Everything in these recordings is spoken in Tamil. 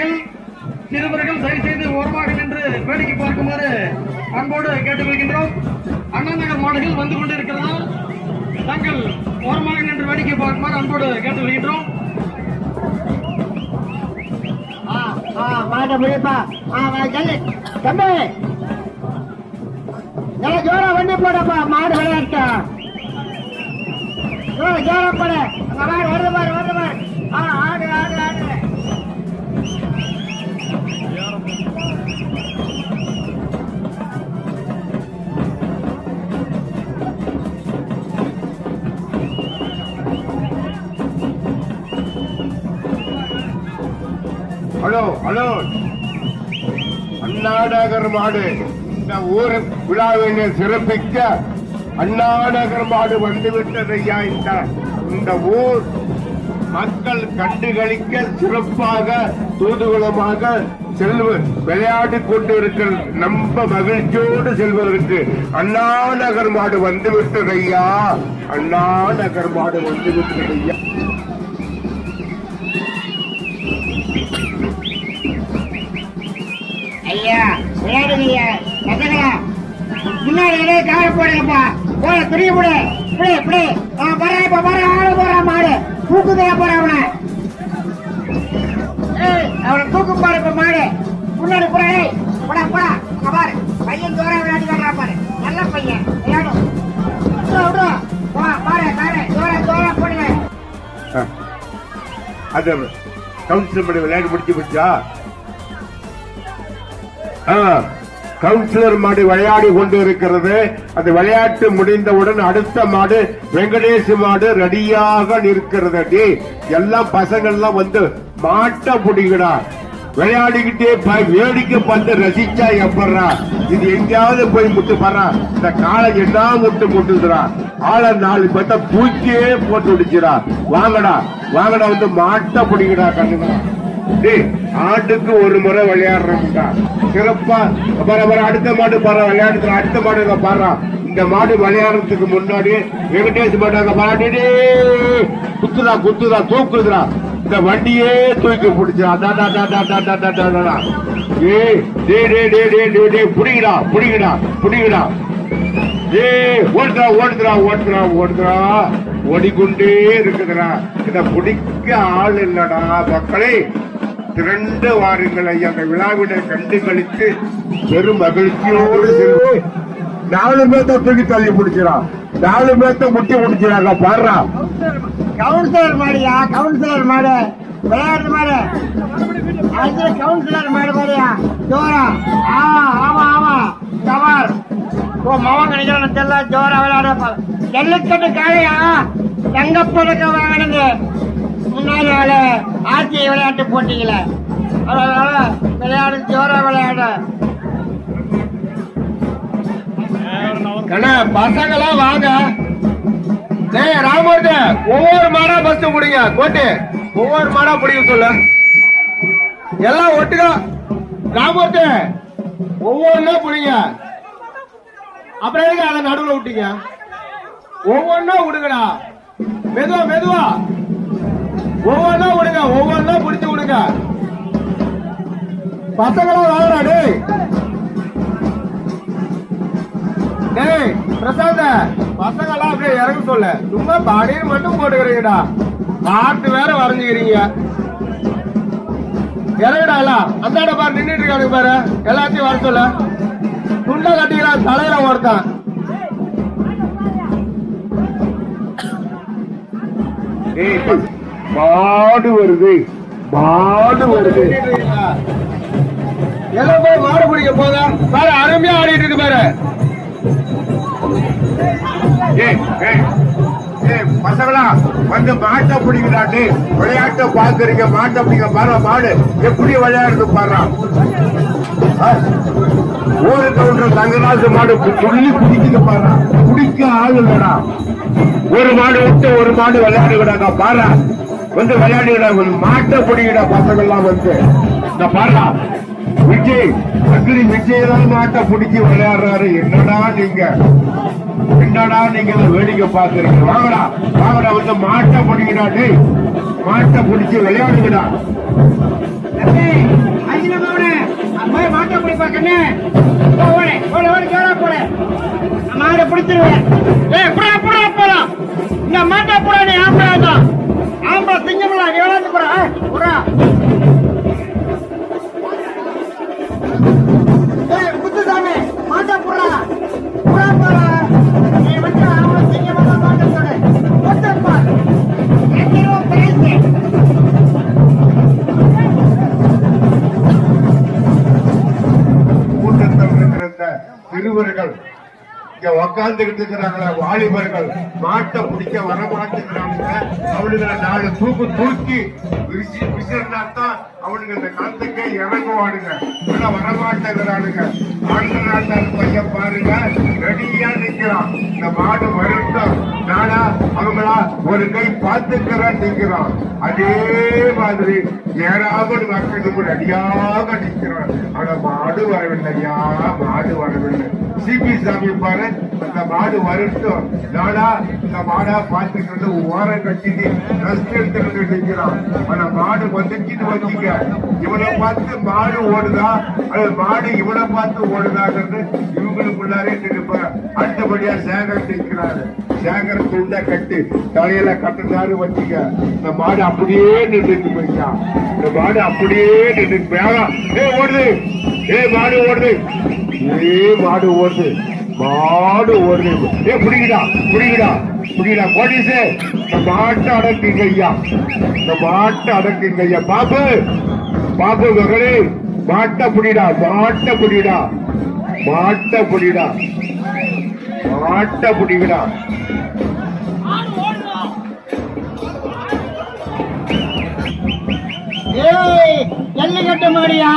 குழந்தைகள் சிறுவர்கள் சரி செய்து ஓரமாக நின்று வேடிக்கை பார்க்குமாறு அன்போடு கேட்டுக்கொள்கின்றோம். அண்ணா நகர் மாடுகள் வந்து கொண்டிருக்கிறதால் தாங்கள் ஓரமாக நின்று வேடிக்கை பார்க்குமாறு அன்போடு கேட்டுக்கொள்கின்றோம். ஆ ஆ ஜல்லி. தம்பி. நல்லா ஜோரா வண்டி போடப்பா மாடு விளையாட்டா ஜோரா போட. மாடு வருது பாரு ஹலோ ஹலோ. அண்ணாநகர் மாடு. இந்த ஊர் விழாவினை சிறப்பிக்க அண்ணாநகர் மாடு வந்துவிட்டது ஐயா இந்த இந்த ஊர் மக்கள் கண்டுகளிக்க சிறப்பாக தூதுகுலமாக செல்வ விளையாடி கொண்டு இருக்கிற நம்ம மகிழ்ச்சியோடு செல்வதற்கு அண்ணாநகர் மாடு வந்துவிட்டது அண்ணா அண்ணாநகர் மாடு வந்துவிட்டது ஐயா. ஐயா விளையாடுங்க பசங்களா முன்னாடி இடையே காய போடுங்கப்பா. போட துணிய போடு. இப்படி இப்படி ஆ போறேன் இப்ப போறேன் ஆளு போறான் மாடு. தூக்குதையா போற அவனை. அவனை தூக்கு பாரு இப்ப மாடு. முன்னாடி போற ஏய் போடா போடா. பாரு பையன் தோற விளையாடி காட்டுறா பாரு. நல்ல பையன் விளையாடும் அது கவுன்சிலர் படி விளையாட்டு முடிச்சு போச்சா? கவுன்சிலர் மாடு விளையாடி கொண்டு இருக்கிறது அந்த விளையாட்டு முடிந்தவுடன் அடுத்த மாடு வெங்கடேஷ் மாடு ரெடியாக நிற்கிறது. டி எல்லாம் பசங்கள்லாம் வந்து மாட்ட பிடிக்கடா. விளையாடிக்கிட்டே ப- வேடிக்கை பார்த்து ரசிச்சா எப்பறா இது எங்கேயாவது போய் முட்டு பாறா. இந்த காலை என்ன முட்டு முட்டுதுடா ஆளை நாலு பேர்த்த தூக்கியே போட்டு விடுச்சுடா வாங்கடா வாங்கடா வந்து மாட்ட பிடிக்கடா கண்ணுங்களா ஆண்டுக்கு ஒரு முறை விளையாடுறோம்டா சிறப்பா. பரவாயில்ல அடுத்த மாடு பாரு விளையாடுற அடுத்த மாடு பாரு. இந்த மாடு விளையாடுறதுக்கு முன்னாடியே வெங்கடேஷ் மாட்டாங்க பாடி குத்துதா குத்துதா தூக்குதுடா. இந்த வண்டியே தூக்கி பிடிச்சா ஏய் டே டே டே டே டே டே புடிங்கடா புடிங்கடா புடிங்கடா. ஏய் ஓடுதுரா ஓடுதுரா ஓடுதுரா ஓடுதுரா ஓடிக்கொண்டே இருக்குதுடா. இதை பிடிக்க ஆள் இல்லடா மக்களே. திரண்டு வாருங்கள் அந்த விழாவினை கண்டு கழித்து பெரும் மகிழ்ச்சியோடு செல்வு நாலு பேர்த்த தூக்கி தள்ளி பிடிச்சிடா நாலு பேர்த்த முட்டி பிடிச்சிடாங்க பாடுறா. கவுன்சிலர் மாடியா? கவுன்சிலர் மாடு. விளையாட்டு மாடு. கவுன்சிலர் மாடு மாடியா ஜோரா. ஆ ஆமா ஆமா. கவர் ஓ மவன் நினைக்கிறேன் தெரியல. ஜோரா விளையாட ஜல்லிக்கட்டு காளையா தங்கப்பதக்கம் வாங்கினது. முன்னாடி வேலை ஆட்சி விளையாட்டு போட்டிங்கள அதனால விளையாடு ஜோரா விளையாட. கண்ணா பசங்களாம் வாங்க. டேய் ராமூர்த்தி ஒவ்வொரு மாடா பஸ் பிடிங்க கோட்டு. ஒவ்வொரு மாடா பிடிக்க சொல்லு. எல்லாம் ஒட்டுக்கா. ராமூர்த்தி ஒவ்வொன்னா பிடிங்க. அப்புறம் எதுக்கு அதை நடுவுல விட்டீங்க? ஒவ்வொன்னா விடுங்கடா. மெதுவா மெதுவா. ஒவ்வொன்னா விடுங்க ஒவ்வொன்னா பிடிச்சு விடுங்க. பசங்களா வாங்கடா டேய். டேய் பிரசாந்த பசங்க எல்லாம் அப்படியே இறங்க சொல்ல. சும்மா பாடின்னு மட்டும் போட்டுக்கிறீங்கடா. பாட்டு வேற வரைஞ்சுக்கிறீங்க. இறங்கடா எல்லாம். அந்தாண்ட பாரு நின்றுட்டு இருக்கானுங்க பாரு. எல்லாத்தையும் வர சொல்ல. துண்டை கட்டிக்கிறான் தலையில ஒருத்தான். ஏய் மாடு வருது மாடு வருது. எல்லாம் போய் மாடு பிடிக்க போதா பாரு அருமையா ஆடிட்டு பாரு. பசங்களா வந்து மாட்டை பிடிக்கிறாண்டு. விளையாட்டை பாக்குறீங்க மாட்டை பிடிக்க பாரு மாடு. எப்படி விளையாடுறது பாரு. ஊரு கவுண்டர் தங்கராசு மாடு துள்ளி பிடிக்குது பாரு. பிடிக்க ஆள் இல்லடா. ஒரு மாடு விட்டு ஒரு மாடு விளையாடுகிறாங்க பாரு. வந்து விளையாடுகிற மாட்ட பிடிக்கிற பசங்க எல்லாம் வந்து இந்த பாருடா விஜய் அக்னி விஜய் தான் மாட்டை பிடிச்சி விளையாடுறாரு. என்னடா நீங்க? என்னடா நீங்க வேடிக்கை பாக்குறீங்க வாங்கடா வாங்கடா வந்து மாட்டை பிடிக்கடா டே மாட்டை பிடிச்சி விளையாடுங்கடா. மாட்டை பிடிப்பா கண்ணு. மாட்டை பிடிச்சிருவேன். இந்த மாட்டை போட நீ ஆப்பிடாதான் ஆமா ஆம்பளை திங்கமலா நீ விளையாண்டு போறா. வாழ்ந்துகிட்டு இருக்கிறாங்களே வாலிபர்கள். மாட்டை பிடிக்க வர மாட்டேங்கிறாங்க. அவனுங்களை நாலு தூக்கு தூக்கி விரிச்சு விசிறினாத்தான் அவனுங்க இந்த காலத்துக்கே இறங்குவானுங்க ஆனா வர மாட்டேங்கிறானுங்க ஆண்ட நாட்டார் பையன் பாருங்க ரெடியா நிக்கிறான். இந்த மாடு வருட்டம் நானா அவங்களா ஒரு கை பார்த்துக்கிறான் நிக்கிறான். அதே மாதிரி ஏறாமல் மக்களுக்கு ரெடியாக நிக்கிறான். ஆனா மாடு வரவில்லையா? மாடு வரவில்லை. சிபி சாமி பாரு அந்த மாடு வரட்டும் நாடா இந்த மாடா பார்த்துக்கிறது ஓரம் கட்டிட்டு ரெஸ்ட் எடுத்துக்கிட்டு நிக்கிறான். ஆனா மாடு வந்துச்சுன்னு வச்சுக்க இவனை பார்த்து மாடு ஓடுதா? அது மாடு இவனை பார்த்து ஓடுதாங்கிறது இவங்களுக்குள்ளாரே நினைப்ப அடுத்தபடியா சேகர் நிற்கிறாரு. சேகர் துண்டை கட்டி தலையில கட்டுனாரு வச்சுக்க. இந்த மாடு அப்படியே நின்றுட்டு போயிட்டான். இந்த மாடு அப்படியே நின்று வேகம் ஏ ஓடுது. ஏ மாடு ஓடுது. ஏ மாடு ஓடுது. மாடு ஓடுது. ஏ புடிங்கடா புடிங்கடா புடிங்கடா போலீஸே இந்த மாட்டை அடக்குங்க ஐயா. இந்த மாட்டை அடக்குங்க ஐயா. பாபு பாபு மகளே மாட்டை புடிடா மாட்டை புடிடா. மாட்டை புடிடா. மாட்டை புடிங்கடா ஏய் ஜல்லிக்கட்டு மாடியா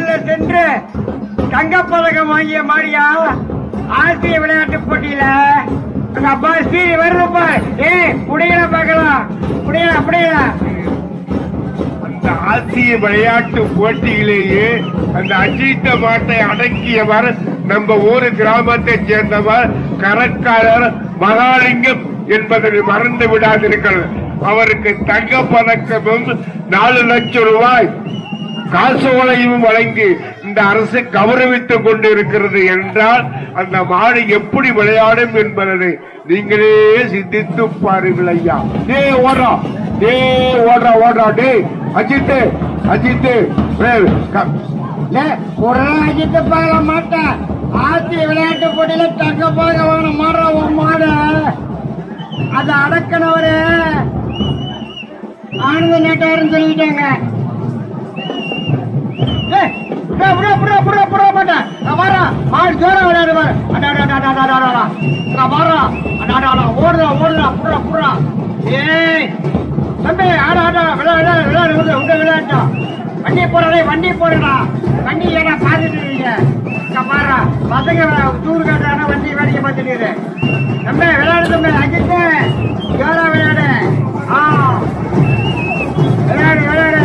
நாடுகள்ல சென்று தங்கப்பதக்கம் வாங்கிய மாடியா ஆசிய விளையாட்டு போட்டியில? அப்பா ஸ்பீடி வருதுப்பா. ஏ புடியல பார்க்கலாம். புடியல புடியல. அந்த ஆசிய விளையாட்டு போட்டியிலேயே அந்த அஜித்த மாட்டை அடக்கியவர் நம்ம ஊரு கிராமத்தை சேர்ந்தவர் கரக்காரர் மகாலிங்கம் என்பதை மறந்து விடாதீர்கள் அவருக்கு தங்க பதக்கமும் நாலு லட்சம் ரூபாய். காசோலையும் வழங்கி இந்த அரசு கௌரவித்துக் கொண்டிருக்கிறது என்றால் அந்த மாடு எப்படி விளையாடும் என்பதை நீங்களே சிந்தித்து பாருங்கள் ஐயா. டே ஓடுறா. டே ஓடுறா ஓடுறா. டே அஜித்து அஜித்து. க- ஒரு அஜித்து பார்க்க மாட்டேன் ஆசிய விளையாட்டு போட்டியில தங்க போக வாங்கின மாடுற ஒரு மாடு. அதை அடக்கினவரு. ஆனந்த நேட்டாருன்னு சொல்லிட்டாங்க. வண்டி போறதே வண்டி போறடா வண்டி ஏடா பாத்துட்டு இருக்கீங்க? நான் பாரு பசங்க டூர் காட்டுறாங்க வண்டி வேடிக்கை பார்த்துட்டு இரு. தம்பி விளையாடு தம்பி. அங்கிட்டு ஜோரா விளையாடு. ஆ. விளையாடு விளையாடு.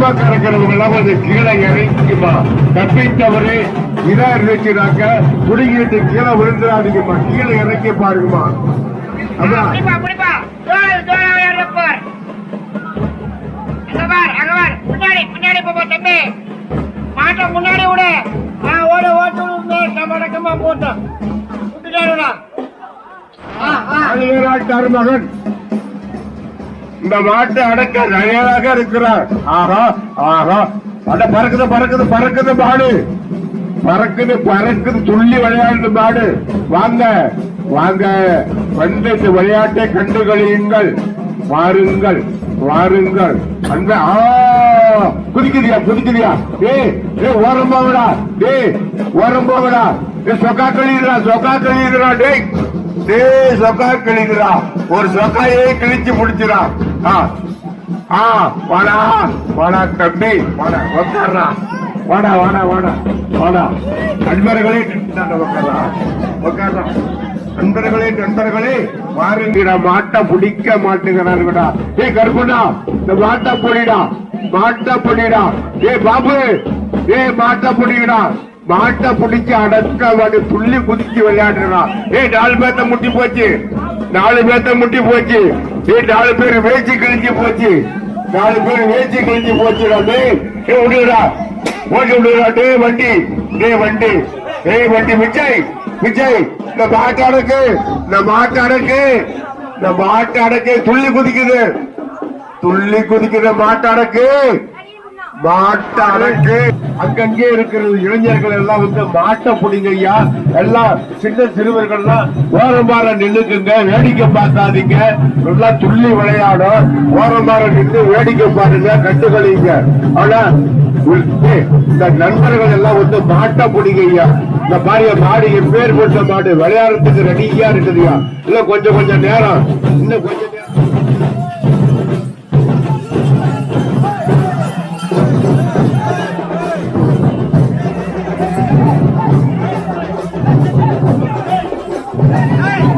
பக்கம் இருக்கிறவங்க எல்லாம் கொஞ்சம் கீழே இறங்கிக்குமா தப்பித்தவரு இதா இருந்துச்சுனாக்க குடிக்கிட்டு கீழே விழுந்துடாதீங்கம்மா கீழே இறக்கி பாருங்கம்மா அதான். முன்னாடி விடு. ஓட ஓட்டு ஆ நாட்டார் மகன். இந்த மாட்டு அடக்க தயாராக இருக்கிறார். ஆஹா ஆஹா. அட பறக்குது பறக்குது பறக்குது மாடு. பறக்குது பறக்குது துள்ளி விளையாடுது மாடு. வாங்க வாங்க. வந்து இந்த விளையாட்டை கண்டு கழியுங்கள். வாருங்கள் வாருங்கள். அந்த ஆ, குதிக்குதியா குதிக்குதியா. ஏய் ஏ ஓரம் போகடா டேய் ஓரம் போகடா ஏ சொக்கா கழிடுறா சொக்கா கழிடுறா டேய் டேய் சொக்கா கழிடுறா ஒரு சொக்காயே கிழிச்சு முடிச்சுடா. வாடா வாடா தம்பி வாடா உட்கார்றா வாடா வாடா வாடா வாடா. நண்பர்களே இந்தாண்ட உட்கார்றா நண்பர்களே நண்பர்களே வாருங்கடா மாட்டை பிடிக்க மாட்டேங்கிறாருடா ஏய் கருப்பண்ணா இந்த மாட்டை பொடிடா. மாட்டை பொடிடா. ஏய் பாபு ஏய் மாட்டை பொடிடா மாட்டை பிடிச்சி அடக்க மாட்டு துள்ளி குதிச்சு விளையாடுறா. ஏய் நாலு பேர்த்த முட்டி போச்சு. நாலு பேர்த்த முட்டி போச்சு. நாலு பேர் வேச்சு கிழிஞ்சு போச்சு. நாலு பேர் வேச்சு கிழிஞ்சு போச்சுடா டேய் ஏய் விடுடா ஓட்டி விடுடா டேய் வண்டி. டேய் வண்டி. டேய் வண்டி விஜய் விஜய் இந்த மாட்டாடக்கு இந்த மாட்டாடக்கு இந்த மாட்டாடக்கு துள்ளி குதிக்குது. துள்ளி குதிக்குது மாட்டாடக்கு மாட்டு அடக்கு அங்கங்கே இருக்கிற இளைஞர்கள் எல்லாம் வந்து மாட்டை பிடிங்க ஐயா. எல்லாம் சின்ன சிறுவர்கள்லாம் ஓரமாற நின்னுக்குங்க வேடிக்கை பார்க்காதீங்க. நல்லா துள்ளி விளையாடும். ஓரமாற நின்று வேடிக்கை பாருங்க கட்டுக்கழிங்க ஆனா இந்த நண்பர்கள் எல்லாம் வந்து மாட்டை பிடிங்க ஐயா. இந்த மாதிரி மாடு பேர் போட்ட மாடு விளையாடுறதுக்கு ரெடியா இருக்குதுயா இல்ல கொஞ்சம் கொஞ்சம் நேரம். இன்னும் கொஞ்சம் நேரம்.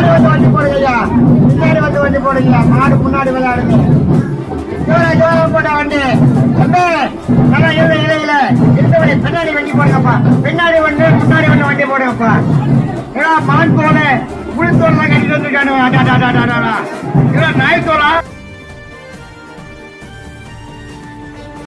பின்னாடி வந்து வண்டி போடுங்க ஐயா. பின்னாடி வந்து வண்டி போடுங்க மாடு முன்னாடி விளையாடுங்க. ஜோர, ஜோரம் போட்ட வண்டி. தம்பி, நல்லா இரு, இரு, இரு. இருந்தவனே, பின்னாடி வண்டி போடுங்கப்பா. பின்னாடி வந்து முன்னாடி வந்து வண்டி போடுங்கப்பா. ஏன்னா மான் தோலை புளித்தோலாம் கட்டிட்டு வந்திருக்கானு அடா, அடா, அடா, அடா, அடா. ஏடா நாய் தோலா